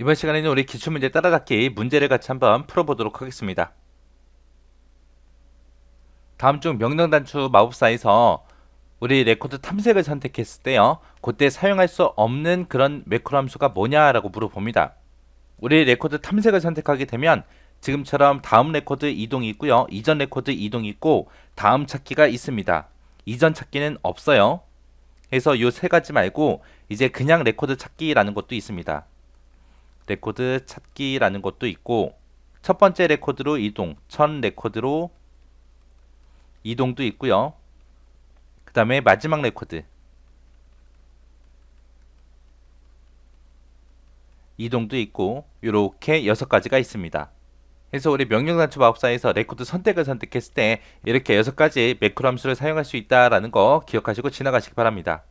이번 시간에는 우리 기출문제 따라잡기 문제를 같이 한번 풀어보도록 하겠습니다. 다음 중 명령 단추 마법사에서 우리 레코드 탐색을 선택했을 때요. 그때 사용할 수 없는 그런 매크로 함수가 뭐냐라고 물어봅니다. 우리 레코드 탐색을 선택하게 되면 지금처럼 다음 레코드 이동이 있고요. 이전 레코드 이동이 있고 다음 찾기가 있습니다. 이전 찾기는 없어요. 그래서 요 세 가지 말고 이제 그냥 레코드 찾기라는 것도 있습니다. 레코드 찾기라는 것도 있고 첫 번째 레코드로 이동, 첫 레코드로 이동도 있고요. 그 다음에 마지막 레코드 이동도 있고 이렇게 여섯 가지가 있습니다. 그래서 우리 명령단추 마법사에서 레코드 선택을 선택했을 때 이렇게 여섯 가지 매크로 함수를 사용할 수 있다라는 거 기억하시고 지나가시기 바랍니다.